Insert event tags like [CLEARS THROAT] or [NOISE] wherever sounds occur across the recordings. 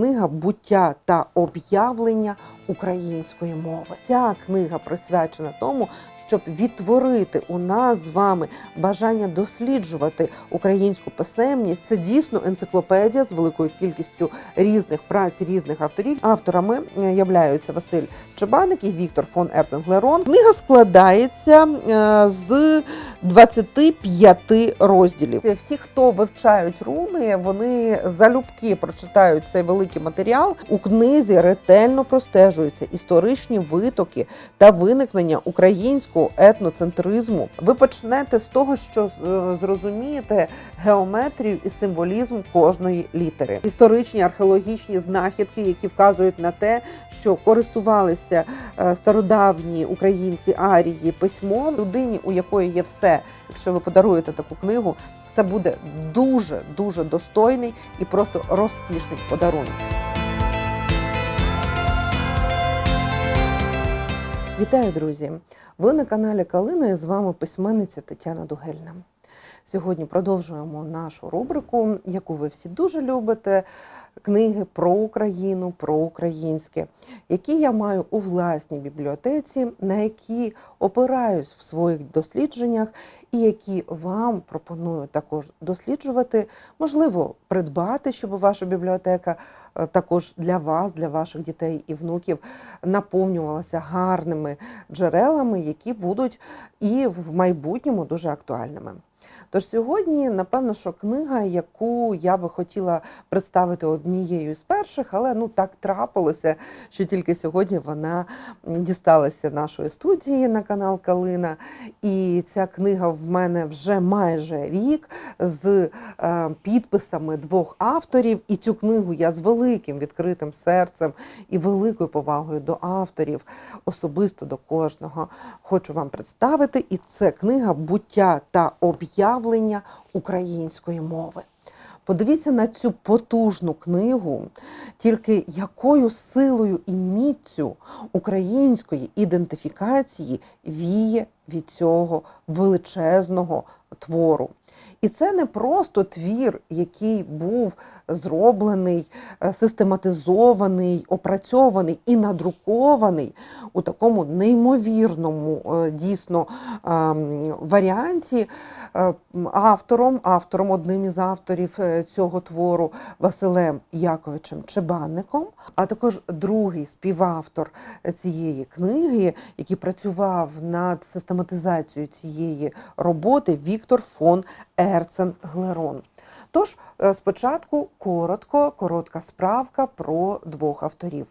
Книга буття та об'явлення української мови. Ця книга присвячена тому, щоб відтворити у нас з вами бажання досліджувати українську писемність. Це дійсно енциклопедія з великою кількістю різних праць різних авторів. Авторами е, являються Василь Чебаник і Віктор фон Ертенглерон. Книга складається е, з 25 розділів. Всі, хто вивчають руни, вони залюбки прочитають цей великий матеріал. У книзі ретельно простежуються історичні витоки та виникнення українського етноцентризму. Ви почнете з того, що е, зрозумієте геометрію і символізм кожної літери. Історичні археологічні знахідки, які вказують на те, що користувалися е, стародавні українці арії письмом, людині, у якої є все. Якщо ви подаруєте таку книгу, це буде дуже дуже достойний і просто розкішний подарунок. Вітаю, друзі! Ви на каналі Калина і з вами письменниця Тетяна Дугельна. Сьогодні продовжуємо нашу рубрику, яку ви всі дуже любите. Книги про Україну, про українське, які я маю у власній бібліотеці, на які опираюсь в своїх дослідженнях, і які вам пропоную також досліджувати, можливо, придбати, щоб ваша бібліотека е, також для вас, для ваших дітей і внуків наповнювалася гарними джерелами, які будуть і в майбутньому дуже актуальними. Тож сьогодні, напевно, що книга, яку я би хотіла представити однією з перших, але ну так трапилося, що тільки сьогодні вона дісталася нашої студії на канал Калина. І ця книга в мене вже майже рік з е, підписами двох авторів. І цю книгу я з великим відкритим серцем і великою повагою до авторів, особисто до кожного, хочу вам представити. І це книга буття та об'явлення української мови. Подивіться на цю потужну книгу, тільки якою силою і міцю української ідентифікації віє від цього величезного твору. І це не просто твір, який був зроблений, е, систематизований, опрацьований і надрукований у такому неймовірному е, дійсно ем, варіанті е, автором, автором, одним із авторів цього твору Василем Яковичем Чебанником, а також другий співавтор цієї книги, який працював над систематизацією цієї роботи Віктор фон Ерцен Глерон. Тож е, спочатку коротко, коротка справка про двох авторів.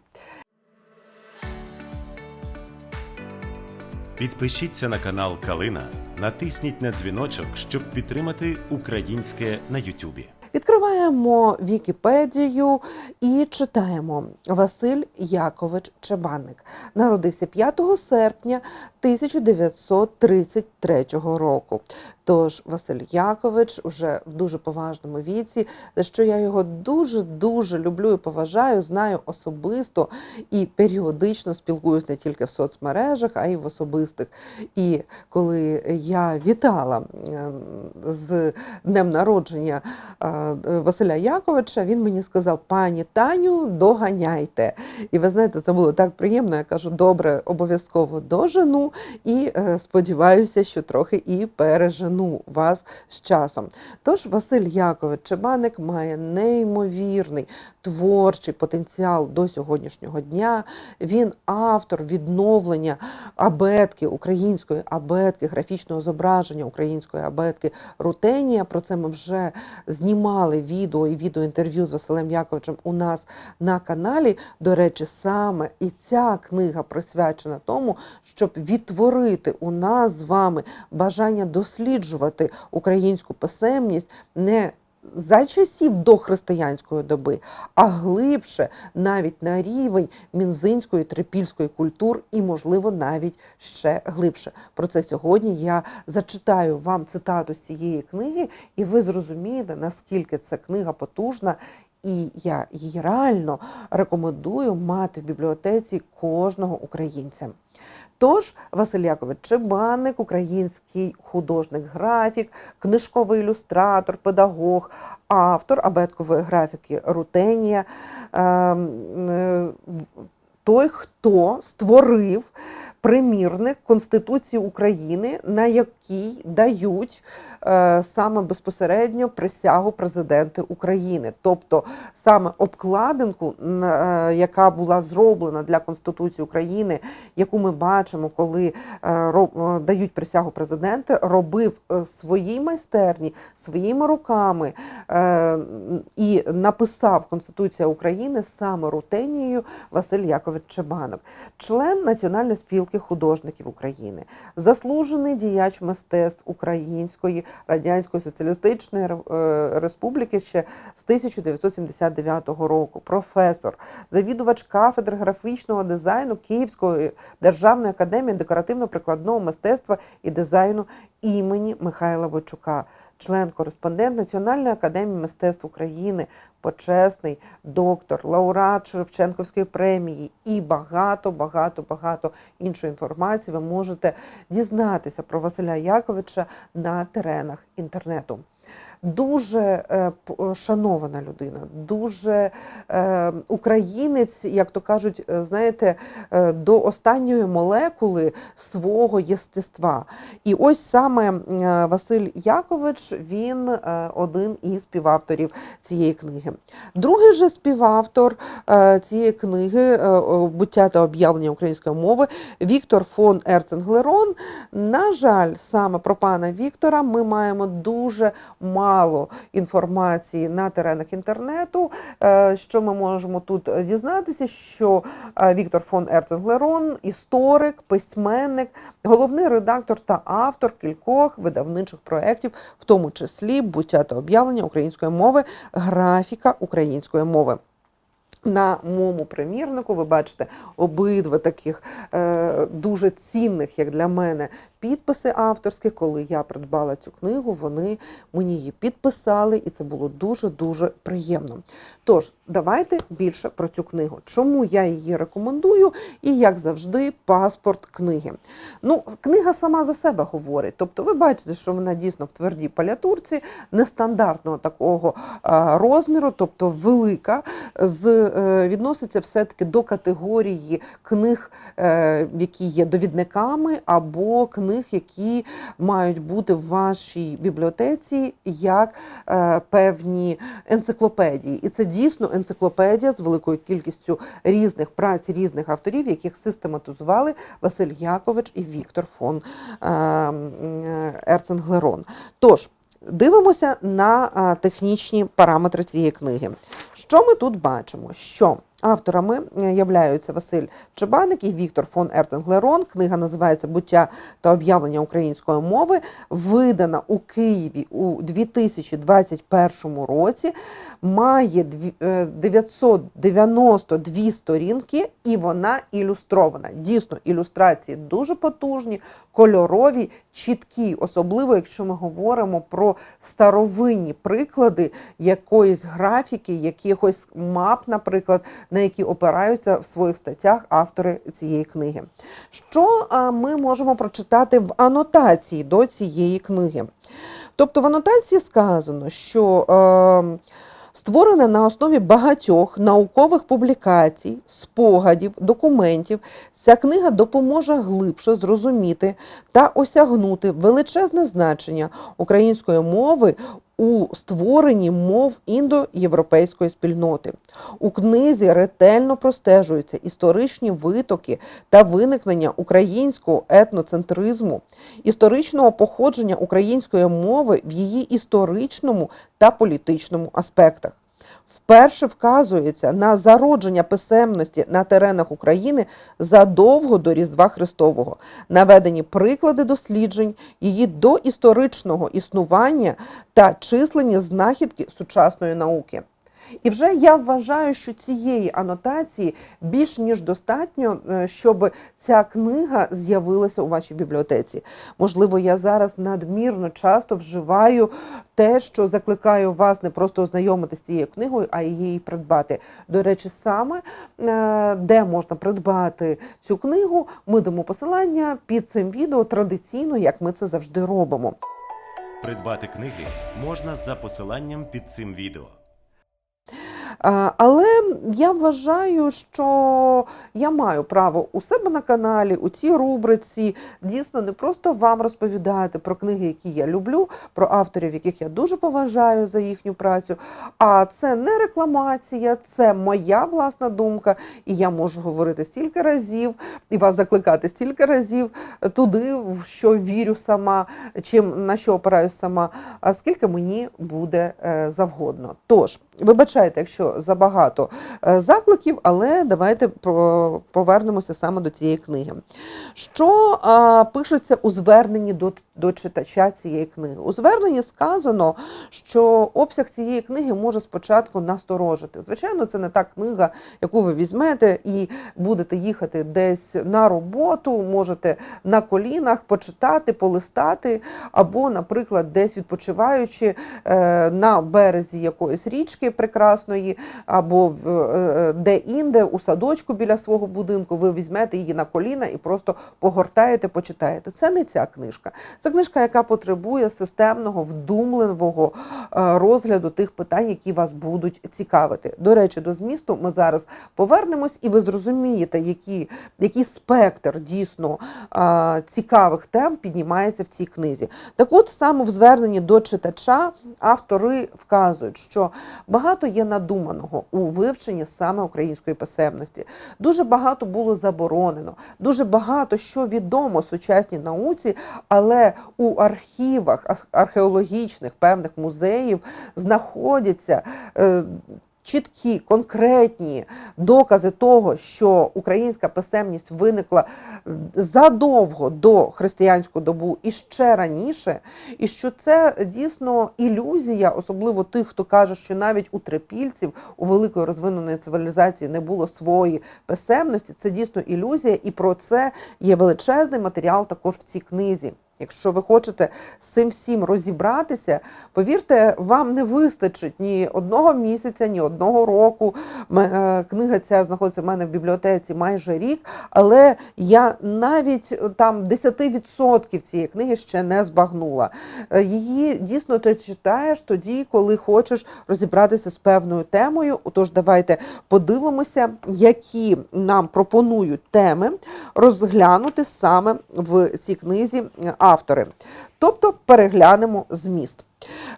Підпишіться на канал Калина, натисніть на дзвіночок, щоб підтримати українське на Ютубі. Відкриваємо Вікіпедію і читаємо Василь Якович Чебанник. Народився 5 серпня 1933 року. Тож Василь Якович вже в дуже поважному віці, за що я його дуже дуже люблю і поважаю, знаю особисто і періодично спілкуюсь не тільки в соцмережах, а й в особистих. І коли я вітала е, з днем народження е, Василя Яковича, він мені сказав: пані Таню, доганяйте. І ви знаєте, це було так приємно. Я кажу, добре, обов'язково дожену і е, сподіваюся, що трохи і пережену вас з часом. Тож Василь Якович Чебаник має неймовірний творчий потенціал до сьогоднішнього дня. Він автор відновлення абетки, української абетки, графічного зображення української абетки Рутенія. Про це ми вже знімали відео і відеоінтерв'ю з Василем Яковичем у нас на каналі. До речі, саме і ця книга присвячена тому, щоб відтворити у нас з вами бажання досліджувати українську писемність не за часів дохристиянської доби, а глибше навіть на рівень мінзинської трипільської культур і, можливо, навіть ще глибше. Про це сьогодні я зачитаю вам цитату з цієї книги, і ви зрозумієте, наскільки ця книга потужна. І я її реально рекомендую мати в бібліотеці кожного українця. Тож Василь Якович Чебанник, український художник-графік, книжковий ілюстратор, педагог, автор абеткової графіки Рутенія, ем, е, той, хто створив примірник Конституції України, на якій дають саме безпосередньо присягу президенти України, тобто саме обкладинку, е, яка була зроблена для Конституції України, яку ми бачимо, коли е, е, дають присягу президенти, робив е, своїй майстерні своїми руками е, і написав Конституція України саме рутенією Василь Якович Чебанов, член Національної спілки художників України, заслужений діяч мистецтв Української Радянської Соціалістичної е, Республіки ще з 1979 року, професор, завідувач кафедри графічного дизайну Київської державної академії декоративно-прикладного мистецтва і дизайну імені Михайла Войчука, член-кореспондент Національної академії мистецтв України, почесний доктор, лауреат Шевченківської премії і багато, багато, багато іншої інформації ви можете дізнатися про Василя Яковича на теренах інтернету. Дуже е, шанована людина, дуже е, українець, як то кажуть, е, знаєте, е, до останньої молекули свого єстества. І ось саме е, Василь Якович, він е, один із співавторів цієї книги. Другий же співавтор е, цієї книги е, Буття та об'явлення української мови Віктор фон Ерценглерон. На жаль, саме про пана Віктора ми маємо дуже мало інформації на теренах інтернету. Е, Що ми можемо тут дізнатися? Що е, Віктор фон Ерценглерон, історик, письменник, головний редактор та автор кількох видавничих проєктів, в тому числі буття та об'явлення української мови, графіка української мови. На моєму примірнику ви бачите обидва таких е, дуже цінних, як для мене, підписи авторські. Коли я придбала цю книгу, вони мені її підписали, і це було дуже дуже приємно. Тож, давайте більше про цю книгу. Чому я її рекомендую, і як завжди, паспорт книги. Ну, книга сама за себе говорить. Тобто, ви бачите, що вона дійсно в твердій палятурці, нестандартного такого розміру, тобто велика, з, е, відноситься все-таки до категорії книг, е, які є довідниками, або книг, які мають бути в вашій бібліотеці як е, певні енциклопедії. І це дійсно енциклопедія з великою кількістю різних праць різних авторів, яких систематизували Василь Якович і Віктор фон е, е, Ерценглерон. Тож. Дивимося на технічні параметри цієї книги. Що ми тут бачимо? Що авторами е, являються Василь Чебаник і Віктор фон Ертенглерон. Книга називається Буття та об'явлення української мови, видана у Києві у 2021 році. Має е, 992 сторінки, і вона ілюстрована. Дійсно, ілюстрації дуже потужні, кольорові, чіткі, особливо якщо ми говоримо про старовинні приклади якоїсь графіки, якихось мап, наприклад, на які опираються в своїх статтях автори цієї книги. Що ми можемо прочитати в анотації до цієї книги? Тобто в анотації сказано, що е, створена на основі багатьох наукових публікацій, спогадів, документів, ця книга допоможе глибше зрозуміти та осягнути величезне значення української мови у створенні мов індоєвропейської спільноти. У книзі ретельно простежуються історичні витоки та виникнення українського етноцентризму, історичного походження української мови в її історичному та політичному аспектах. Вперше вказується на зародження писемності на теренах України задовго до Різдва Христового, наведені приклади досліджень її доісторичного існування та численні знахідки сучасної науки. І вже я вважаю, що цієї анотації більш ніж достатньо, е, щоб ця книга з'явилася у вашій бібліотеці. Можливо, я зараз надмірно часто вживаю те, що закликаю вас не просто ознайомитися з цією книгою, а її придбати. До речі, саме е, де можна придбати цю книгу, ми дамо посилання під цим відео традиційно, як ми це завжди робимо. Придбати книги можна за посиланням під цим відео. Але я вважаю, що я маю право у себе на каналі, у цій рубриці дійсно не просто вам розповідати про книги, які я люблю, про авторів, яких я дуже поважаю за їхню працю. А це не рекламація, це моя власна думка, і я можу говорити стільки разів і вас закликати стільки разів туди, в що вірю сама, чим на що опираюсь сама, а скільки мені буде е, завгодно. Тож, вибачайте, якщо забагато е, закликів, але давайте повернемося саме до цієї книги. Що а, пишеться у зверненні до, до читача цієї книги? У зверненні сказано, що обсяг цієї книги може спочатку насторожити. Звичайно, це не та книга, яку ви візьмете і будете їхати десь на роботу, можете на колінах почитати, полистати, або, наприклад, десь відпочиваючи е, на березі якоїсь річки прекрасної, або е, де-інде, у садочку біля свого будинку, ви візьмете її на коліна і просто погортаєте, почитаєте. Це не ця книжка. Це книжка, яка потребує системного, вдумливого е, розгляду тих питань, які вас будуть цікавити. До речі, до змісту ми зараз повернемось, і ви зрозумієте, які, який спектр дійсно е, цікавих тем піднімається в цій книзі. Так от саме в зверненні до читача автори вказують, що багато є надуманого у вивченні саме української писемності. Дуже багато було заборонено, дуже багато що відомо сучасній науці, але у архівах археологічних певних музеїв знаходяться. Е, Чіткі, конкретні докази того, що українська писемність виникла задовго до християнську добу і ще раніше, і що це дійсно ілюзія, особливо тих, хто каже, що навіть у трипільців у великої розвиненої цивілізації не було своєї писемності. Це дійсно ілюзія, і про це є величезний матеріал також в цій книзі. Якщо ви хочете з цим всім розібратися, повірте, вам не вистачить ні одного місяця, ні одного року. Е, Книга ця знаходиться в мене в бібліотеці майже рік, але я навіть е, там 10% цієї книги ще не збагнула. Е, Її дійсно ти читаєш тоді, коли хочеш розібратися з певною темою. Отож, давайте подивимося, які нам пропонують теми розглянути саме в цій книзі автори. Тобто переглянемо зміст.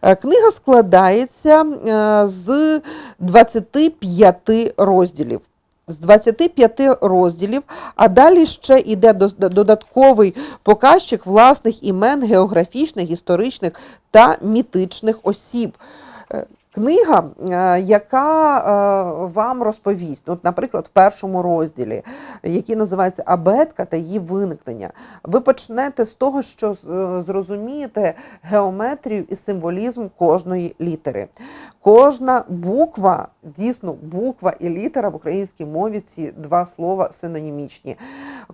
Е, Книга складається е, з 25 розділів. З 25 розділів, а далі ще йде додатковий показчик власних імен географічних, історичних та мітичних осіб. Книга, е, яка е, вам розповість, от, наприклад, в першому розділі, який називається Абетка та її виникнення, ви почнете з того, що е, зрозумієте геометрію і символізм кожної літери. Кожна буква, дійсно, буква і літера в українській мові ці два слова синонімічні.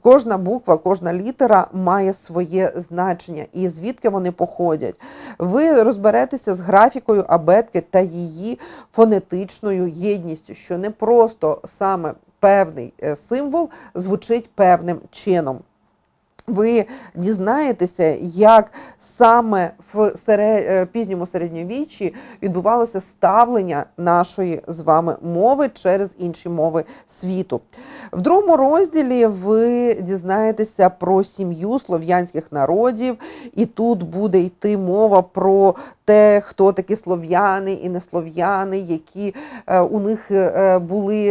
Кожна буква, кожна літера має своє значення і звідки вони походять. Ви розберетеся з графікою абетки та її фонетичною єдністю, що не просто саме певний е, символ звучить певним чином. Ви дізнаєтеся, як саме в сере... е, пізньому середньовіччі відбувалося ставлення нашої з вами мови через інші мови світу. В другому розділі ви дізнаєтеся про сім'ю слов'янських народів, і тут буде йти мова про те, хто такі слов'яни і неслов'яни, які е, у них е, були,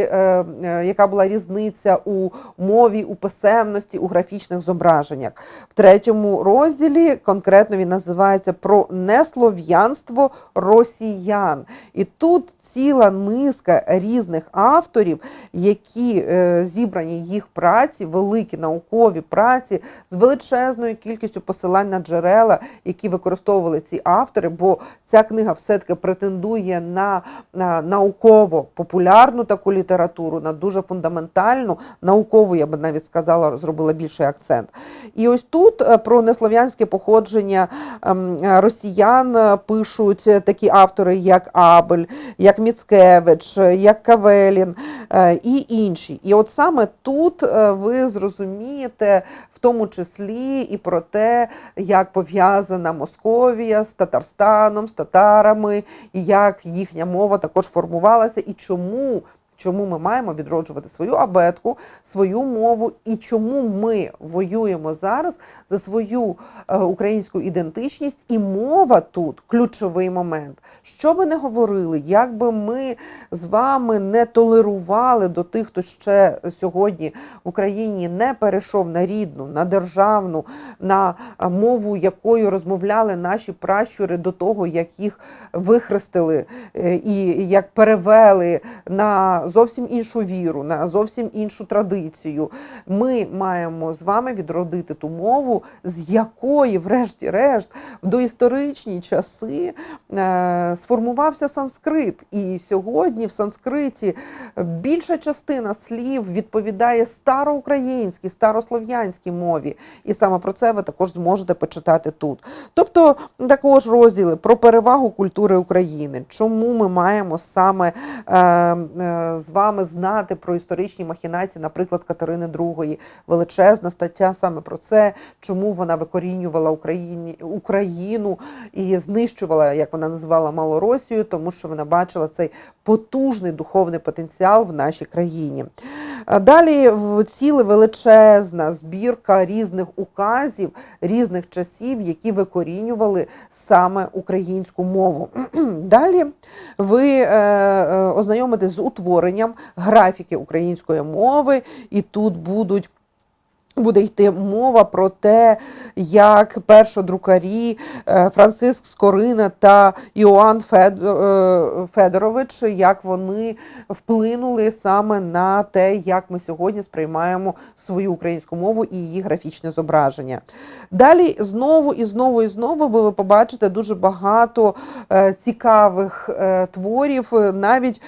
яка була різниця у мові, у писемності, у графічних зображеннях. Зображеннях. В третьому розділі конкретно він називається про неслов'янство росіян. І тут ціла низка різних авторів, які е, зібрані їх праці, великі наукові праці з величезною кількістю посилань на джерела, які використовували ці автори, бо ця книга все-таки претендує на, на науково-популярну таку літературу, на дуже фундаментальну, наукову, я би навіть сказала, зробила більший акцент. І ось тут е, про неслов'янське походження ем, е, росіян е, пишуть такі автори, як Абель, як Міцкевич, як Кавелін і інші. І от саме тут ви зрозумієте в тому числі і про те, як пов'язана Московія з Татарстаном, з татарами, і як їхня мова також формувалася, і чому. Чому ми маємо відроджувати свою абетку, свою мову, і чому ми воюємо зараз за свою е, українську ідентичність, і мова тут ключовий момент. Що би не говорили, як би ми з вами не толерували до тих, хто ще сьогодні в Україні не перейшов на рідну, на державну, на е, мову, якою розмовляли наші пращури до того, як їх вихрестили е, і як перевели на зовсім іншу віру, на зовсім іншу традицію. Ми маємо з вами відродити ту мову, з якої, врешті-решт, в доісторичні часи е, сформувався санскрит. І сьогодні в санскриті більша частина слів відповідає староукраїнській, старослов'янській мові. І саме про це ви також зможете почитати тут. Тобто також розділи про перевагу культури України, чому ми маємо саме е, е, з вами знати про історичні махінації, наприклад, Катерини II. Величезна стаття саме про це, чому вона викорінювала Україні, Україну і знищувала, як вона називала Малоросію, тому що вона бачила цей потужний духовний потенціал в нашій країні. Далі в- ціла величезна збірка різних указів різних часів, які викорінювали саме українську мову. [CLEARS THROAT] Далі ви е, е, ознайомитесь з утворенням графіки української мови, і тут будуть. Буде йти мова про те, як першодрукарі е, Франциск Скорина та Іоанн е, Федорович, як вони вплинули саме на те, як ми сьогодні сприймаємо свою українську мову і її графічне зображення. Далі знову і знову і знову ви побачите дуже багато е, цікавих творів. Навіть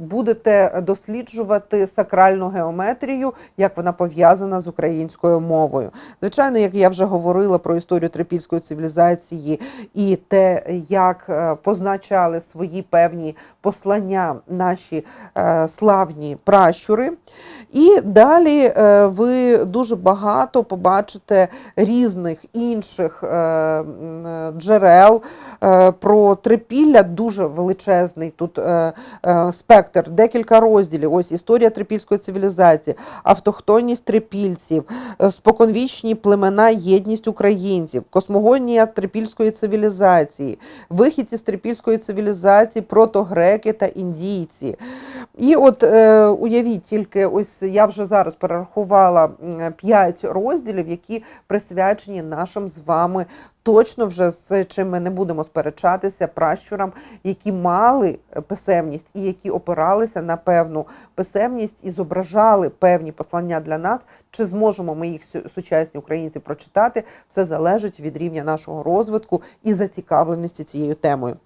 будете досліджувати сакральну геометрію, як вона пов'язана з українською мовою. Звичайно, як я вже говорила про історію трипільської цивілізації і те, як е, позначали свої певні послання наші е, славні пращури. І далі е, ви дуже багато побачите різних інших е, е, джерел про трипілля, дуже величезний тут спектр, декілька розділів. Ось історія трипільської цивілізації, автохтонність трипільців, споконвічні племена, єдність українців, космогонія трипільської цивілізації, вихідці з трипільської цивілізації, протогреки та індійці. І от уявіть тільки, ось я вже зараз перерахувала м, п'ять розділів, які присвячені нашим з вами. Точно вже з чим ми не будемо сперечатися пращурам, які мали писемність і які опиралися на певну писемність і зображали певні послання для нас. Чи зможемо ми їх сучасні українці прочитати? Все залежить від рівня нашого розвитку і зацікавленості цією темою.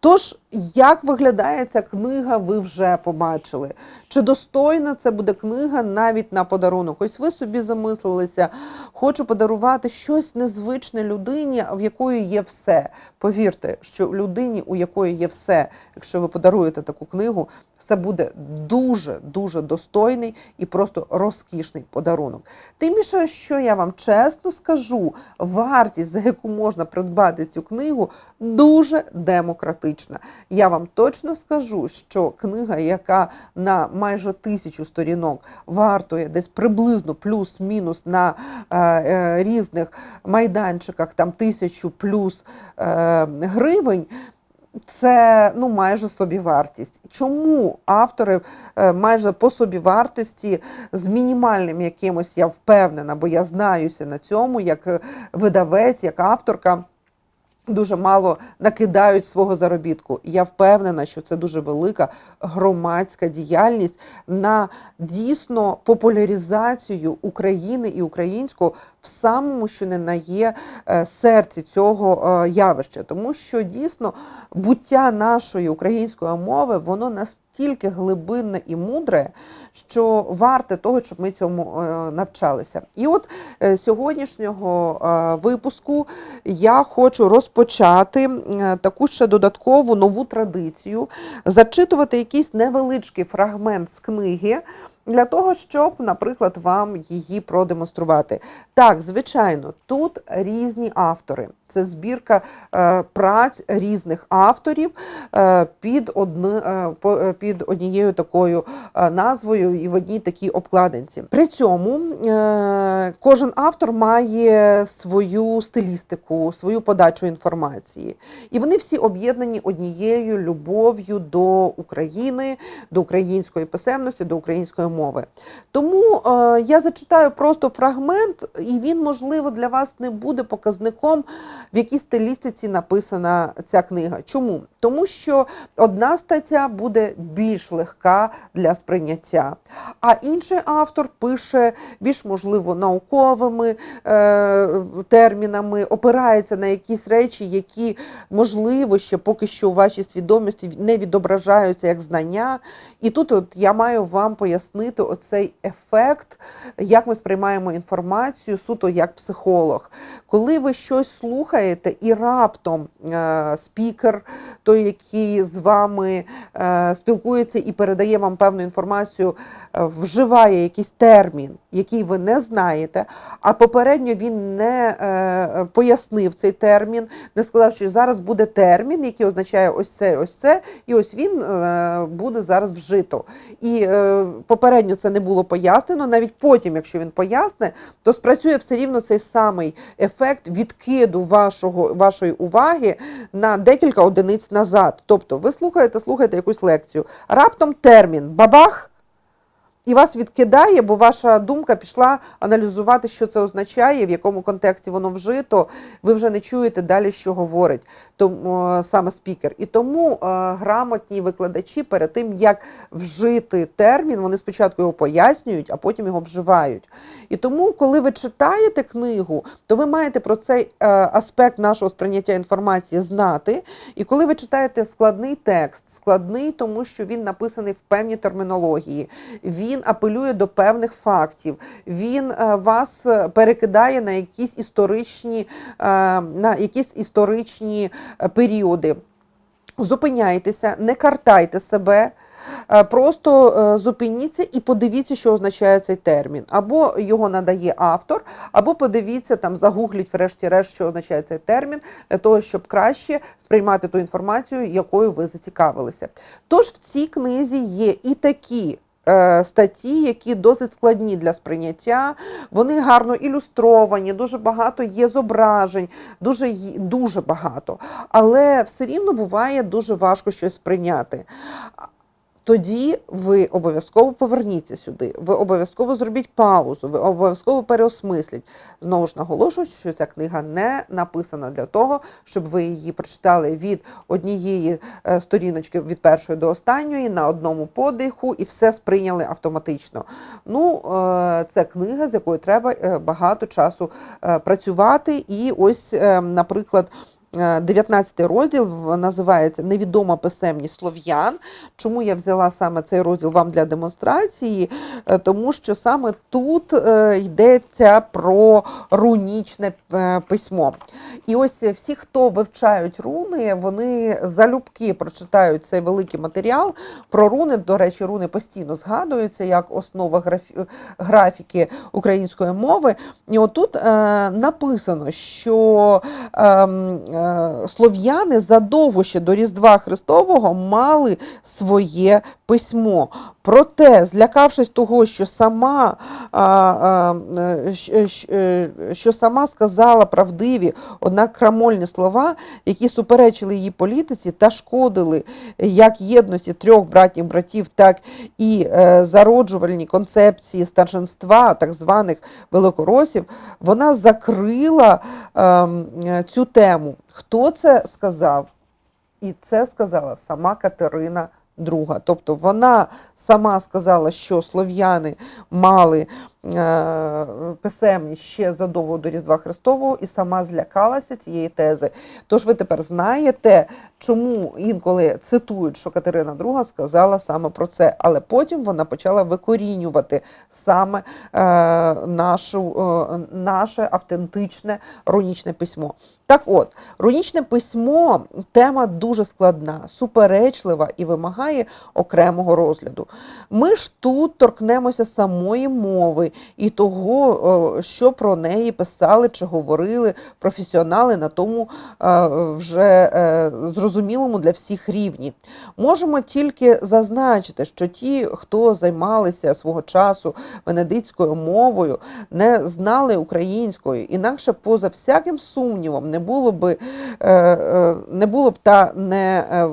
Тож, як виглядає ця книга, ви вже побачили. Чи достойна це буде книга навіть на подарунок? Ось ви собі замислилися, хочу подарувати щось незвичне людині, в якої є все. Повірте, що людині, у якої є все, якщо ви подаруєте таку книгу, це буде дуже дуже достойний і просто розкішний подарунок. Тим більше, що я вам чесно скажу, вартість, за яку можна придбати цю книгу, дуже демократична. Я вам точно скажу, що книга, яка на майже тисячу сторінок вартує десь приблизно плюс-мінус на е, е, різних майданчиках, там тисячу плюс е, гривень. це ну майже собівартість. Чому автори е, майже по собівартості з мінімальним якимось, я впевнена, бо я знаюся на цьому, як е, видавець, як авторка. Дуже мало накидають свого заробітку. Я впевнена, що це дуже велика громадська діяльність на дійсно популяризацію України і українського в самому, що не на є е, серці цього е, явища, тому що дійсно буття нашої української мови воно настільки глибинне і мудре, що варте того, щоб ми цьому е, навчалися. І от е, сьогоднішнього е, випуску я хочу розпочати таку ще додаткову нову традицію зачитувати якийсь невеличкий фрагмент з книги. Для того, щоб, наприклад, вам її продемонструвати. Так, звичайно, тут різні автори. Це збірка е, праць різних авторів е, під, одни, е, е, під однією такою е, назвою і в одній такій обкладинці. При цьому е, кожен автор має свою стилістику, свою подачу інформації. І вони всі об'єднані однією любов'ю до України, до української писемності, до української мови. Тому е, я зачитаю просто фрагмент, і він, можливо, для вас не буде показником, в якій стилістиці написана ця книга. Чому? Тому що одна стаття буде більш легка для сприйняття, а інший автор пише більш можливо науковими е, термінами, опирається на якісь речі, які можливо ще поки що у вашій свідомості не відображаються як знання. І тут от я маю вам пояснити оцей ефект, як ми сприймаємо інформацію суто як психолог. Коли ви щось слухаєте, і раптом е, спікер, той, який з вами е, спілкується і передає вам певну інформацію, вживає якийсь термін, який ви не знаєте, а попередньо він не е, пояснив цей термін, не сказав, що зараз буде термін, який означає ось це, ось це, і ось він е, буде зараз вжито. І е, попередньо це не було пояснено. Навіть потім, якщо він поясне, то спрацює все рівно цей самий ефект відкиду вашого, вашої уваги на декілька одиниць назад. Тобто, ви слухаєте, слухаєте якусь лекцію, раптом термін бабах. І вас відкидає, бо ваша думка пішла аналізувати, що це означає, в якому контексті воно вжито. Ви вже не чуєте далі, що говорить тому, саме спікер. І тому е, грамотні викладачі перед тим, як вжити термін, вони спочатку його пояснюють, а потім його вживають. І тому, коли ви читаєте книгу, то ви маєте про цей е, аспект нашого сприйняття інформації знати. І коли ви читаєте складний текст, складний, тому що він написаний в певній термінології, він апелює до певних фактів, він е, вас е, перекидає на якісь історичні, е, на якісь історичні періоди. Зупиняйтеся, не картайте себе. Просто зупиніться і подивіться, що означає цей термін. Або його надає автор, або подивіться там, загугліть врешті-решт, що означає цей термін, для того, щоб краще сприймати ту інформацію, якою ви зацікавилися. Тож в цій книзі є і такі. Е, Статті, які досить складні для сприйняття, вони гарно ілюстровані, дуже багато є зображень, дуже, дуже багато. Але все рівно буває дуже важко щось сприйняти. Тоді ви обов'язково поверніться сюди, ви обов'язково зробіть паузу, ви обов'язково переосмисліть. Знову ж наголошую, що ця книга не написана для того, щоб ви її прочитали від однієї е, сторіночки від першої до останньої на одному подиху і все сприйняли автоматично. Ну, е, це книга, з якою треба е, багато часу працювати. І ось, е, наприклад. Е, 19 розділ називається Невідома писемність слов'ян. Чому я взяла саме цей розділ вам для демонстрації? Е, Тому що саме тут е, йдеться про рунічне е, письмо. І ось всі, хто вивчають руни, вони залюбки прочитають цей великий матеріал. Про руни, до речі, руни постійно згадуються як основа графіки української мови. І отут е, написано, що ем, е, слов'яни задовго ще до Різдва Христового мали своє письмо. Проте, злякавшись того, що сама, е, е, е, що сама сказала правдиві, однак крамольні слова, які суперечили її політиці та шкодили як єдності трьох братів братів, так і е, зароджувальній концепції старшинства, так званих великоросів, вона закрила ем, е, цю тему. Хто це сказав? І це сказала сама Катерина II. Тобто вона сама сказала, що слов'яни мали писемність ще задовго до Різдва Христового і сама злякалася цієї тези. Тож ви тепер знаєте, чому інколи цитують, що Катерина II сказала саме про це, але потім вона почала викорінювати саме е, нашу, е, наше автентичне рунічне письмо. Так от, рунічне письмо тема дуже складна, суперечлива і вимагає окремого розгляду. Ми ж тут торкнемося самої мови і того, що про неї писали чи говорили професіонали на тому е, вже е, зрозумілому для всіх рівні. Можемо тільки зазначити, що ті, хто займалися свого часу венедицькою мовою, не знали української, інакше поза всяким сумнівом не було би е, е, не було б та не е,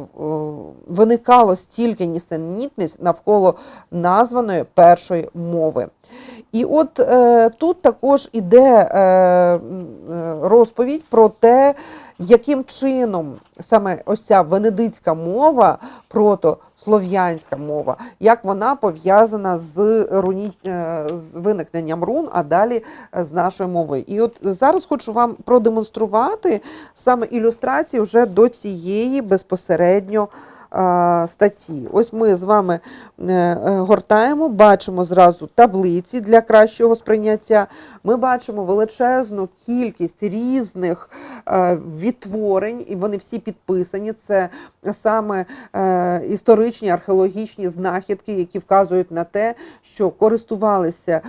виникало стільки нісенітниць навколо названої першої мови. І от е, тут також іде е, е, розповідь про те, яким чином саме ось ця венедицька мова, протослов'янська мова, як вона пов'язана з, руні... е, з виникненням рун, а далі е, з нашою мовою. І от зараз хочу вам продемонструвати саме ілюстрації вже до цієї безпосередньо статті. Ось ми з вами е, е, гортаємо, бачимо зразу таблиці для кращого сприйняття. Ми бачимо величезну кількість різних е, відтворень, і вони всі підписані. Це саме історичні археологічні знахідки, які вказують на те, що користувалися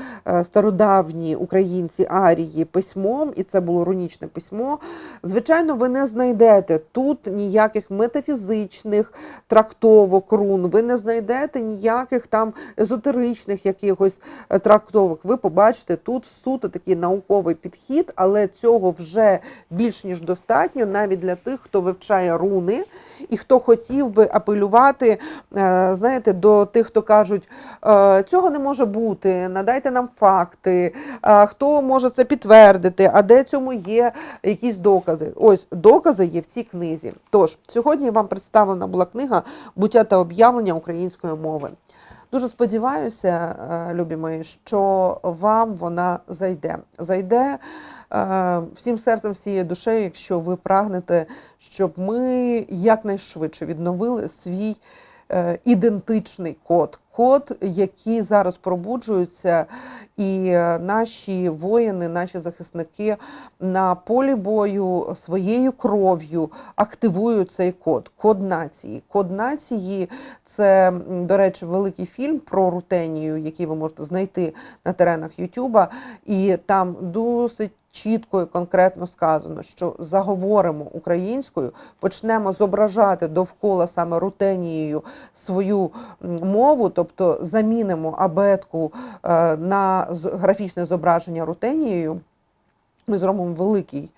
стародавні українці арії письмом, і це було рунічне письмо. Звичайно, ви не знайдете тут ніяких метафізичних трактовок рун, ви не знайдете ніяких там езотеричних якихось е, трактовок. Ви побачите тут суто такий науковий підхід, але цього вже більш ніж достатньо навіть для тих, хто вивчає руни і хто хотів би апелювати, е, знаєте, до тих, хто кажуть, е, цього не може бути, надайте нам факти, хто може це підтвердити, а де цьому є якісь докази. Ось докази є в цій книзі. Тож, сьогодні вам представлена була книга Буття та об'явлення української мови. Дуже сподіваюся, е, любі мої, що вам вона зайде. Зайде е, всім серцем, всією душею, якщо ви прагнете, щоб ми якнайшвидше відновили свій е, ідентичний код. Код, який зараз пробуджується, і е, наші воїни, наші захисники на полі бою своєю кров'ю активують цей код, код нації. Код нації це, до речі, великий фільм про рутенію, який ви можете знайти на теренах Ютуба, і там досить. Чітко і конкретно сказано, що заговоримо українською, почнемо зображати довкола саме рутенією свою мову, тобто замінимо абетку е, на графічне зображення рутенією. Ми зробимо великий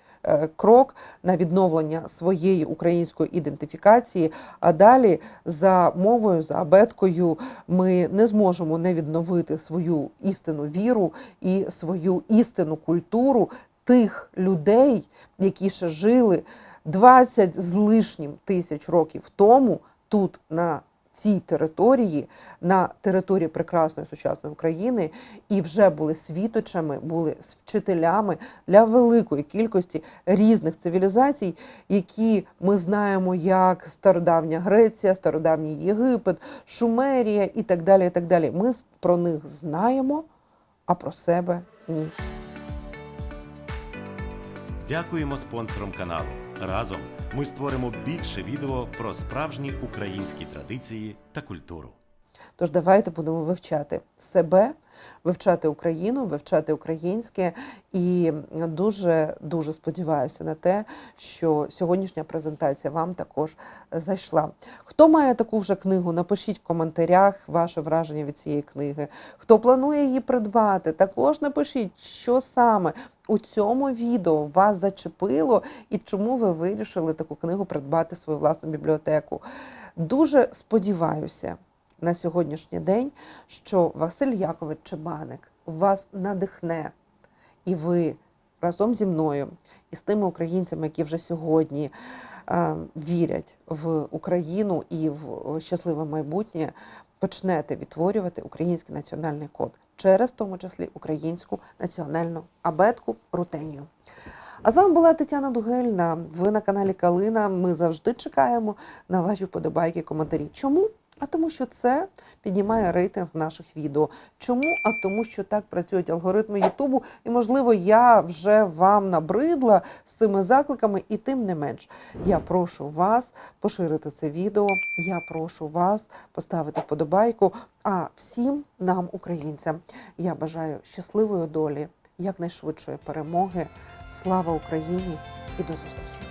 крок на відновлення своєї української ідентифікації. А далі за мовою, за абеткою ми не зможемо не відновити свою істинну віру і свою істинну культуру тих людей, які ще жили 20 з лишнім тисяч років тому тут на цій території, на території прекрасної сучасної України, і вже були світочами, були вчителями для великої кількості різних цивілізацій, які ми знаємо як стародавня Греція, стародавній Єгипет, Шумерія і так далі. І так далі. Ми про них знаємо, а про себе ні. Дякуємо спонсорам каналу. Разом ми створимо більше відео про справжні українські традиції та культуру. Тож давайте будемо вивчати себе, вивчати Україну, вивчати українське. І дуже дуже сподіваюся на те, що сьогоднішня презентація вам також зайшла. Хто має таку вже книгу? Напишіть в коментарях ваше враження від цієї книги. Хто планує її придбати, також напишіть, що саме у цьому відео вас зачепило і чому ви вирішили таку книгу придбати в свою власну бібліотеку. Дуже сподіваюся на сьогоднішній день, що Василь Якович Чебаник вас надихне, і ви разом зі мною і з тими українцями, які вже сьогодні е, вірять в Україну і в щасливе майбутнє, почнете відтворювати український національний код через в тому числі українську національну абетку рутенію. А з вами була Тетяна Дугельна. Ви на каналі Калина. Ми завжди чекаємо на ваші вподобайки, коментарі. Чому? А тому, що це піднімає рейтинг наших відео. Чому? А тому, що так працюють алгоритми Ютубу, і можливо, я вже вам набридла з цими закликами, і тим не менш, я прошу вас поширити це відео. Я прошу вас поставити вподобайку. А всім нам, українцям, я бажаю щасливої долі, якнайшвидшої перемоги. Слава Україні і до зустрічі!